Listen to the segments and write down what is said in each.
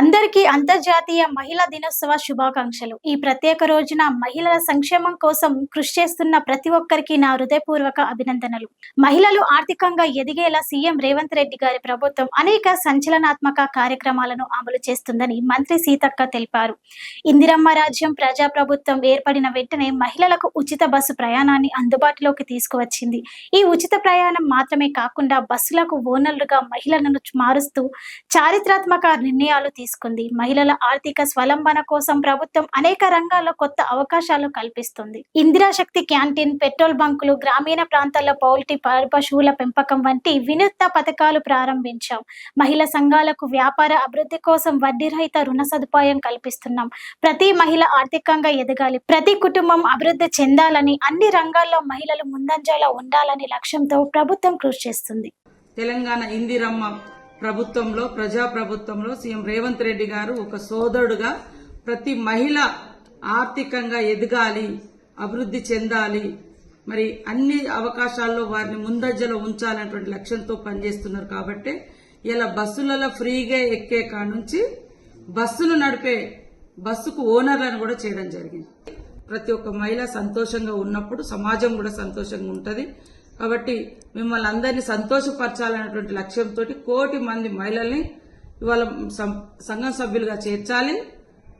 అందరికీ అంతర్జాతీయ మహిళా దినోత్సవ శుభాకాంక్షలు. ఈ ప్రత్యేక రోజున మహిళల సంక్షేమం కోసం కృషి చేస్తున్న ప్రతి ఒక్కరికి నా హృదయపూర్వక అభినందనలు. మహిళలు ఆర్థికంగా ఎదిగేలా సీఎం రేవంత్ రెడ్డి గారి ప్రభుత్వం అనేక సంచలనాత్మక కార్యక్రమాలను అమలు చేస్తుందని మంత్రి సీతక్క తెలిపారు. ఇందిరమ్మ రాజ్యం ప్రజా ప్రభుత్వం ఏర్పడిన వెంటనే మహిళలకు ఉచిత బస్సు ప్రయాణాన్ని అందుబాటులోకి తీసుకువచ్చింది. ఈ ఉచిత ప్రయాణం మాత్రమే కాకుండా బస్సులకు ఓనర్లుగా మహిళలను మారుస్తూ చారిత్రాత్మక నిర్ణయాలు తీసుకుంది. మహిళల ఆర్థిక స్వలంబన కోసం ప్రభుత్వం అనేక రంగాల్లో కొత్త అవకాశాలు కల్పిస్తుంది. ఇందిరా శక్తి క్యాంటీన్ పెట్రోల్ బంకులు గ్రామీణ ప్రాంతాల్లో పౌల్ట్రీ పశువుల పెంపకం వంటి వినూత్న పథకాలు ప్రారంభించాం. మహిళా సంఘాలకు వ్యాపార అభివృద్ధి కోసం వడ్డీ రహిత రుణ సదుపాయం కల్పిస్తున్నాం. ప్రతి మహిళ ఆర్థికంగా ఎదగాలి. ప్రతి కుటుంబం అభివృద్ధి చెందాలని అన్ని రంగాల్లో మహిళలు ముందంజలో ఉండాలని లక్ష్యంతో ప్రభుత్వం కృషి చేస్తుంది. తెలంగాణ ఇందిరమ్మ ప్రభుత్వంలో ప్రజా ప్రభుత్వంలో సీఎం రేవంత్ రెడ్డి గారు ఒక సోదరుడుగా ప్రతి మహిళ ఆర్థికంగా ఎదగాలి అభివృద్ధి చెందాలి మరి అన్ని అవకాశాల్లో వారిని ముందంజలో ఉంచాలనేటువంటి లక్ష్యంతో పనిచేస్తున్నారు కాబట్టి ఇలా బస్సులలో ఫ్రీగా ఎక్కే కాడ నుంచి బస్సులు నడిపే బస్సుకు ఓనర్లను కూడా చేయడం జరిగింది. ప్రతి ఒక్క మహిళ సంతోషంగా ఉన్నప్పుడు సమాజం కూడా సంతోషంగా ఉంటుంది. కాబట్టి మిమ్మల్ని అందరినీ సంతోషపరచాలనేటువంటి లక్ష్యంతో కోటి మంది మహిళల్ని ఇవాళ సం- సంఘం సభ్యులుగా చేర్చాలి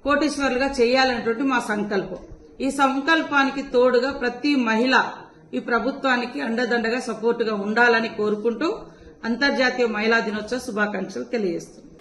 కోటీశ్వరులుగా చేయాలనేటువంటి మా సంకల్పం. ఈ సంకల్పానికి తోడుగా ప్రతి మహిళ ఈ ప్రభుత్వానికి అండదండగా సపోర్టుగా ఉండాలని కోరుకుంటూ అంతర్జాతీయ మహిళా దినోత్సవ శుభాకాంక్షలు తెలియజేస్తున్నాం.